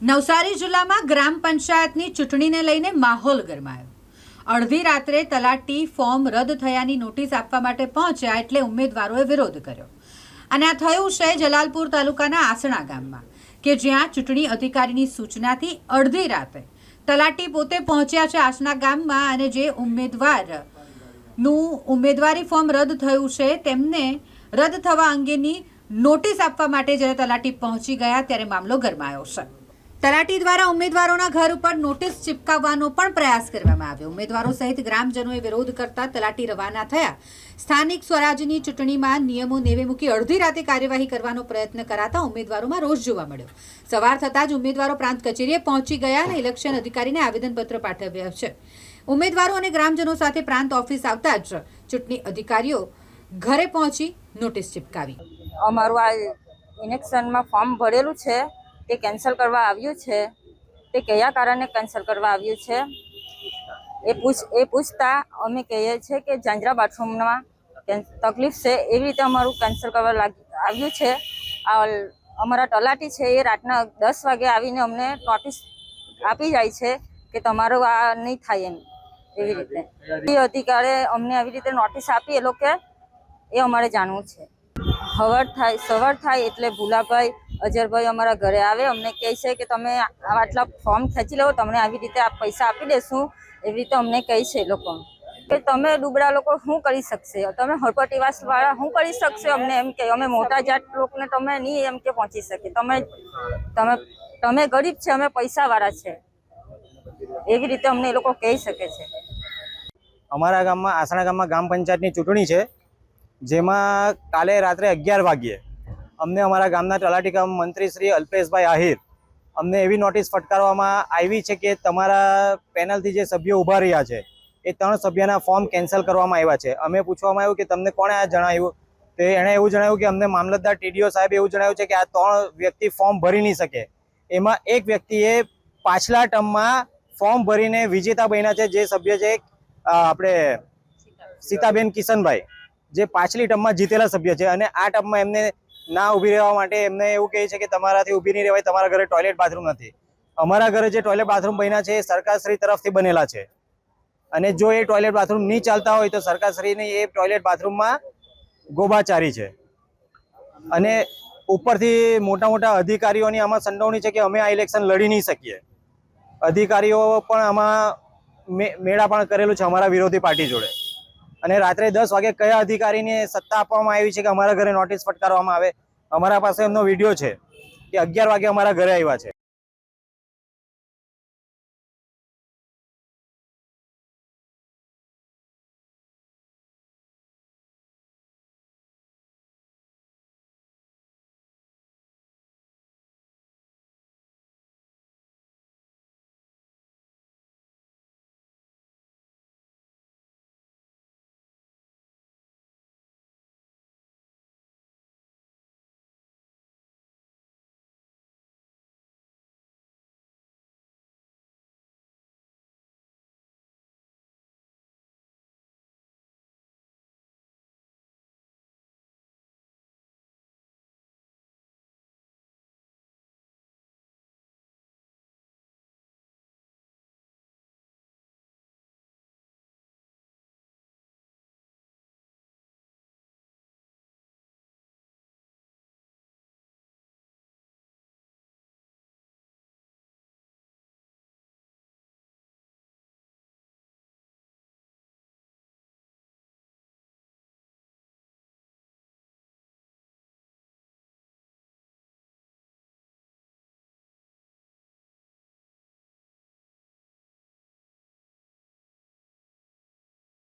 નવસારી જિલ્લામાં ગ્રામ પંચાયતની ચૂંટણીને લઈને માહોલ ગરમાયો. અડધી રાત્રે તલાટી ફોર્મ રદ થયાની નોટિસ આપવા માટે પહોંચ્યા એટલે ઉમેદવારોએ વિરોધ કર્યો. અને આ થયું છે જલાલપુર તાલુકાના આસણા ગામમાં, કે જ્યાં ચૂંટણી અધિકારીની સૂચનાથી અડધી રાતે તલાટી પોતે પહોંચ્યા છે આસણા ગામમાં અને જે ઉમેદવારનું ઉમેદવારી ફોર્મ રદ થયું છે તેમને રદ થવા અંગેની નોટિસ આપવા માટે જ્યારે તલાટી પહોંચી ગયા ત્યારે મામલો ગરમાયો છે. તલાટી દ્વારા ઉમેદવારોના ઘર ઉપર નોટિસ ચિપકાવવાનો પણ પ્રયાસ કરવામાં આવ્યો. ઉમેદવારો સહિત ગ્રામજનોએ વિરોધ કરતા તલાટી રવાના થયા. સ્થાનિક સ્વરાજ્યની ચૂંટણીમાં નિયમો નેવે મૂકી અડધી રાતે કાર્યવાહી કરવાનો પ્રયત્ન કરાતા ઉમેદવારોમાં રોષ જોવા મળ્યો. સવાર થતાં જ ઉમેદવારો પ્રાંત કચેરીએ પહોંચી ગયા અને ઇલેક્શન અધિકારીને આવેદનપત્ર પાઠવ્યા છે. ઉમેદવારો અને ગ્રામજનો સાથે પ્રાંત ઓફિસ આવતા જ ચૂંટણી અધિકારીઓ ઘરે પહોંચી નોટિસ ચિપકાવી. અમારું આ ઇલેક્શનમાં ફોર્મ ભરેલું છે. તે કેન્સલ કરવા આવ્યું છે? તે કયા કારણે કેન્સલ કરવા આવ્યું છે? એ પૂછ, એ પૂછતા અમે કહીએ છીએ કે જાંજરા બાથરૂમમાં તકલીફ છે, એવી રીતે અમારું કેન્સલ કરવા લાગ, આવ્યું છે. આ અમારા તલાટી છે, એ રાતના દસ વાગે આવીને અમને નોટિસ આપી જાય છે કે તમારું આ નહીં થાય એમ, એવી રીતે. એ અધિકારે અમને આવી રીતે નોટિસ આપી, એ લોકો એ અમારે જાણવું છે. સવાર થાય સવાર થાય એટલે ભૂલાભાઈ અજરભાઈ અમારા ઘરે આવે, અમને કહે છે કે તમે આટલા ફોર્મ ખેંચી લો તમને આવી રીતે આ પૈસા આપી દેશું, એવી રીતે અમને કહે છે લોકો. કે તમે ડુબડા લોકો શું કરી શકશે? તમે હળપટીવાસ વાળા શું કરી શકશે? અમને એમ કે, અમે મોટા જાત લોકોને તમે નહીં એમ કે પહોંચી શકે તમે તમે તમે ગરીબ છે, અમે પૈસાવાળા છે. એવી રીતે અમને એ લોકો કહી શકે છે. અમારા ગામમાં, આસણા ગામમાં ગ્રામ પંચાયતની ચૂંટણી છે, જેમાં કાલે રાત્રે અગિયાર વાગ્યે અમને અમારા ગામના તલાટી કામ મંત્રી શ્રી અલ્પેશભાઈ આહિર અમને એવી નોટિસ ફટકારવામાં આવી છે કે તમારા પેનલથી જે સભ્યો ઊભા રહ્યા છે, એ ત્રણ સભ્યના ફોર્મ કેન્સલ કરવામાં આવ્યા છે. અમે પૂછવામાં આવ્યું કે તમને કોણે આ જણાવ્યું? તો એણે એવું જણાવ્યું કે અમને મામલતદાર ટીડીઓ સાહેબ એવું જણાવ્યું છે કે આ ત્રણ વ્યક્તિ ફોર્મ ભરી નહીં શકે. એમાં એક વ્યક્તિએ પાછલા ટર્મમાં ફોર્મ ભરીને વિજેતા બન્યા છે, જે સભ્ય છે આપણે સીતાબેન કિશનભાઈ, જે પાછલી ટર્મમાં જીતેલા સભ્ય છે અને આ ટર્મમાં એમને ના ઊભી રહેવા માટે એમને એવું કહે છે કે તમારાથી ઊભી નહીં રહેવાય, તમારા ઘરે ટોયલેટ બાથરૂમ નથી. અમારા ઘરે જે ટોયલેટ બાથરૂમ બન્યા છે એ સરકારશ્રી તરફથી બનેલા છે. અને જો એ ટોયલેટ બાથરૂમ નહીં ચાલતા હોય તો સરકારશ્રીની એ ટોયલેટ બાથરૂમમાં ગોબાચારી છે. અને ઉપરથી મોટા મોટા અધિકારીઓની આમાં સંડોવણી છે કે અમે આ ઇલેક્શન લડી નહીં શકીએ. અધિકારીઓ પણ આમાં મેળા પણ કરેલું છે અમારા વિરોધી પાર્ટી જોડે. અને રાત્રે દસ વાગે કયા અધિકારીને સત્તા આપવામાં આવી છે કે અમારા ઘરે નોટિસ ફટકારવામાં આવે? અમારા પાસે એમનો વીડિયો છે કે અગિયાર વાગે અમારા ઘરે આવ્યા છે.